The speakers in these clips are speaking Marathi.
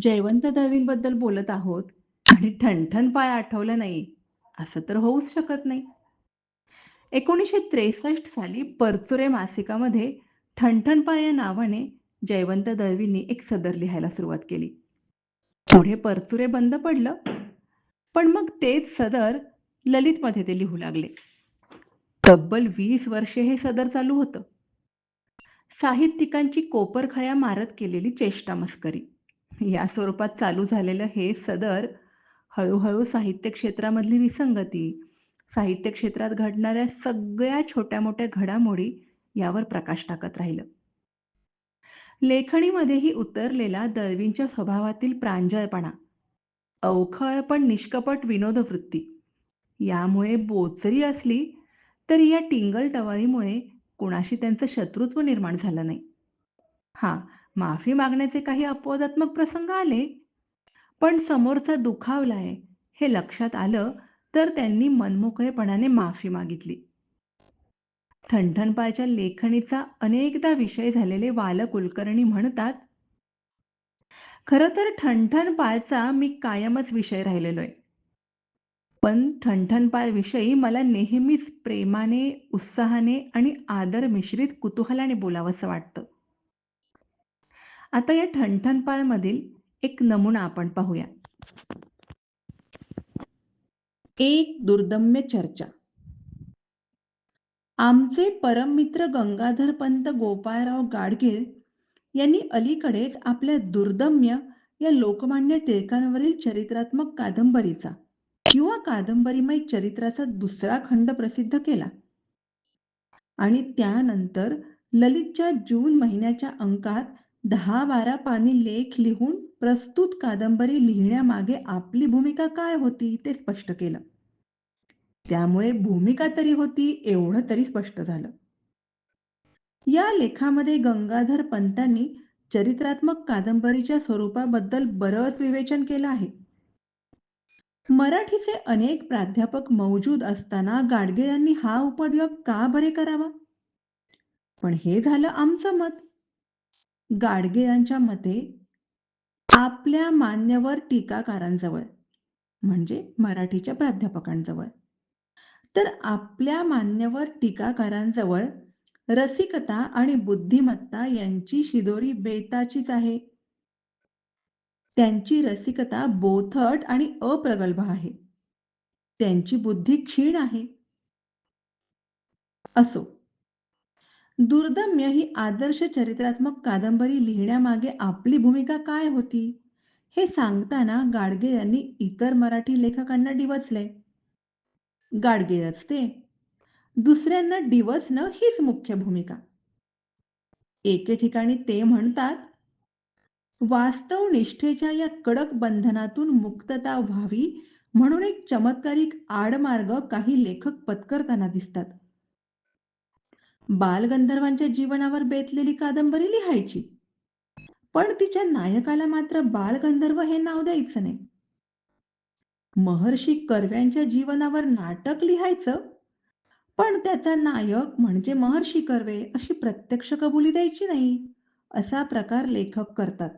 जयवंत दळवींबद्दल बोलत आहोत आणि ठणठण पाय आठवलं नाही असं तर होऊच शकत नाही. एकोणीसशे त्रेसष्ट साली परचुरे मासिकामध्ये ठणठण पाय या नावाने जयवंत दळवींनी एक सदर लिहायला सुरुवात केली. पुढे परचुरे बंद पडलं पण मग तेच सदर ललितमध्ये ते लिहू लागले. तब्बल वीस वर्षे हे सदर चालू होतं. साहित्यिकांची कोपरखया मारत केलेली चेष्टा मस्करी. या स्वरूपात चालू झालेलं हे सदर हळूहळू साहित्य क्षेत्रामधली विसंगती साहित्य क्षेत्रात घडणाऱ्या सगळ्या छोट्या मोठ्या घडामोडी यावर प्रकाश टाकत राहिलं. लेखणीमध्येही उतरलेला दळवींच्या स्वभावातील प्रांजळपणा अवखळ पण निष्कपट विनोदवृत्ती यामुळे बोचरी असली तरी या टिंगल टवाळीमुळे कुणाशी त्यांचं शत्रुत्व निर्माण झालं नाही. हा माफी मागण्याचे काही अपवादात्मक प्रसंग आले. पण समोरचा दुखावलाय हे लक्षात आलं तर त्यांनी मनमोकळेपणाने माफी मागितली. ठणठणपायच्या लेखणीचा अनेकदा विषय झालेले वाल कुलकर्णी म्हणतात खरं तर ठणठणपायचा मी कायमच विषय राहिलेलो आहे पण ठणठणपाय विषयी मला नेहमीच प्रेमाने उत्साहाने आणि आदर मिश्रित कुतूहलाने बोलावंसं वाटतं. आता या ठणठणपाळ मधील एक नमुना आपण पाहूया. एक दुर्दम्य चर्चा. आमचे परममित्र गंगाधर पंत गोपाळराव गाडगीळ यांनी अलीकडेच आपल्या दुर्दम्य या लोकमान्य टिळकांवरील चरित्रात्मक कादंबरीचा किंवा कादंबरीमय चरित्राचा दुसरा खंड प्रसिद्ध केला. आणि त्यानंतर ललितच्या जून महिन्याच्या अंकात दहा बारा पानी लेख लिहून प्रस्तुत कादंबरी लिहिण्यामागे आपली भूमिका काय होती ते स्पष्ट केलं. त्यामुळे भूमिका तरी होती एवढं तरी स्पष्ट झालं. या लेखामध्ये गंगाधर पंतांनी चरित्रात्मक कादंबरीच्या स्वरूपाबद्दल बरंच विवेचन केलं आहे. मराठीचे अनेक प्राध्यापक मौजूद असताना गाडगे यांनी हा उपद्व्याप का बरे करावा? पण हे झालं आमचं मत. गाडगे यांच्या मते आपल्या मान्यवर टीकाकारांजवळ म्हणजे मराठीच्या प्राध्यापकांजवळ. तर आपल्या मान्यवर टीकाकारांजवळ रसिकता आणि बुद्धिमत्ता यांची शिदोरी बेताचीच आहे. त्यांची रसिकता बोथट आणि अप्रगल्भ आहे. त्यांची बुद्धी क्षीण आहे. असो दुर्दम्य ही आदर्श चरित्रात्मक कादंबरी लिहिण्यामागे आपली भूमिका काय होती? हे सांगताना गाडगे यांनी इतर मराठी लेखकांना डिवचले. गाडगे ते दुसऱ्यांना डिवचणं हीच मुख्य भूमिका. एके ठिकाणी ते म्हणतात वास्तव निष्ठेच्या या कडक बंधनातून मुक्तता व्हावी म्हणून एक चमत्कारिक आडमार्ग काही लेखक पत्करताना दिसतात. बालगंधर्वांच्या जीवनावर बेतलेली कादंबरी लिहायची. पण तिच्या नायकाला मात्र बालगंधर्व हे नाव द्यायचं नाही. महर्षी कर्व्यांच्या जीवनावर नाटक लिहायचं पण त्याचा नायक म्हणजे महर्षी कर्वे अशी प्रत्यक्ष कबुली द्यायची नाही असा प्रकार लेखक करतात.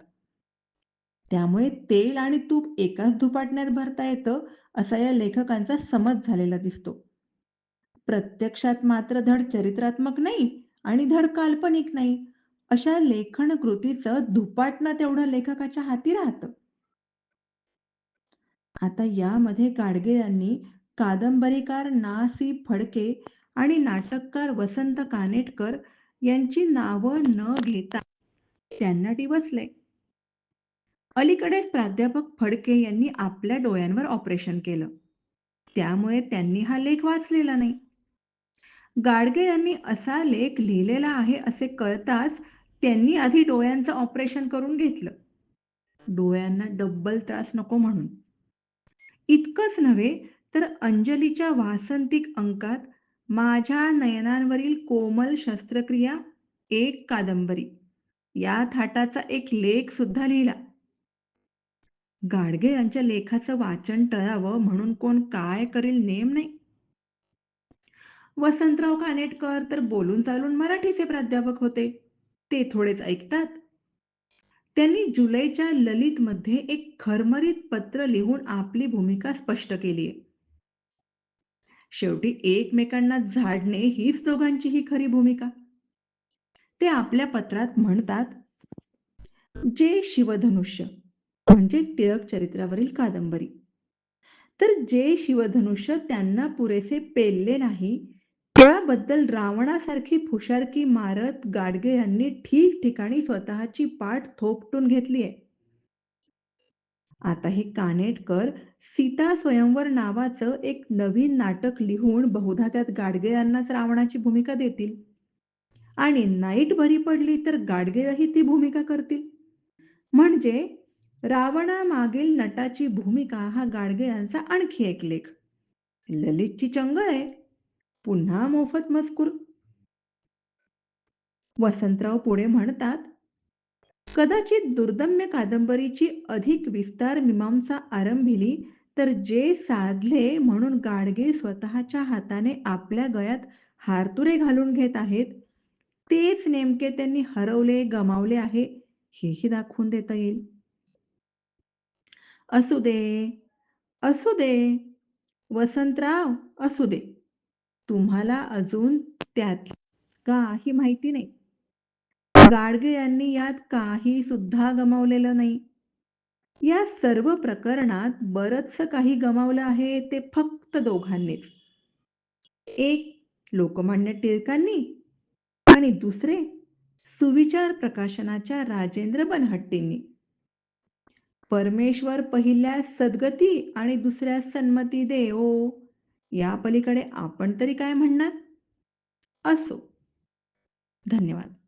त्यामुळे तेल आणि तूप एकाच धुपाटण्यात भरता येतं असा या लेखकांचा समज झालेला दिसतो. प्रत्यक्षात मात्र धड चरित्रात्मक नाही आणि धड काल्पनिक नाही. अशा लेखन कृतीचं धुपाटणं तेवढं लेखकाच्या हाती राहत. आता यामध्ये गाडगे यांनी कादंबरीकार ना सी फडके आणि नाटककार वसंत कानेटकर यांची नावं न घेता त्यांना डिवचले अलीकडेच प्राध्यापक फडके यांनी आपल्या डोळ्यांवर ऑपरेशन केलं. त्यामुळे त्यांनी हा लेख वाचलेला नाही. गाडगे यांनी असा लेख लिहिलेला आहे असे कळताच त्यांनी आधी डोळ्यांचं ऑपरेशन करून घेतलं. डोळ्यांना डब्बल त्रास नको म्हणून. इतकंच नव्हे तर अंजलीच्या वासंतिक अंकात माझ्या नयनांवरील कोमल शस्त्रक्रिया एक कादंबरी. या थाटाचा एक लेख सुद्धा लिहिला. गाडगे यांच्या लेखाचं वाचन टळावं म्हणून कोण काय करील नेम नाही. वसंतराव कानेटकर तर बोलून चालून मराठीचे प्राध्यापक होते. ते थोडेच ऐकतात. त्यांनी जुलैच्या ललित मध्ये एक खरमरीत पत्र लिहून आपली भूमिका स्पष्ट केली आहे. शेवटी एकमेकांना झाडणे हीच दोघांचीही खरी भूमिका. ते आपल्या पत्रात म्हणतात जे शिवधनुष्य म्हणजे टिळक चरित्रावरील कादंबरी. तर जे शिवधनुष्य त्यांना पुरेसे पेलले नाही त्याबद्दल रावणासारखी फुशारकी मारत गाडगे यांनी ठिकठिकाणी स्वतःची पाठ थोपटून घेतलीय. आता हे कानेटकर सीता स्वयंवर नावाचं एक नवीन नाटक लिहून बहुधा त्यात गाडगे यांनाच रावणाची भूमिका देतील. आणि नाईट भरी पडली तर गाडगेही ती भूमिका करतील. म्हणजे रावणामागील नटाची भूमिका हा गाडगे यांचा आणखी एक लेख. ललितची चंगळ आहे. पुन्हा मोफत मजकूर. वसंतराव पुढे म्हणतात कदाचित दुर्दम्य कादंबरीची अधिक विस्तार मीमांसा आरंभिली तर जे साधले म्हणून गाडगे स्वतःच्या हाताने आपल्या गळ्यात हारतुरे घालून घेत आहेत तेच नेमके त्यांनी हरवले गमावले आहे हेही दाखवून देता येईल. असू दे असू दे वसंतराव असू दे. तुम्हाला अजून त्यात काही माहिती नाही. गाडगे यांनी यात काही सुद्धा गमावलेलं नाही. या सर्व प्रकरणात बरच काही गमावलं आहे ते फक्त दोघांनीच. एक लोकमान्य टिळकांनी आणि दुसरे सुविचार प्रकाशनाच्या राजेंद्र बनहट्टींनी. परमेश्वर पहिल्या सद्गती आणि दुसऱ्या सन्मती दे या पलीकडे आपण तरी काय म्हणणार? असो. धन्यवाद.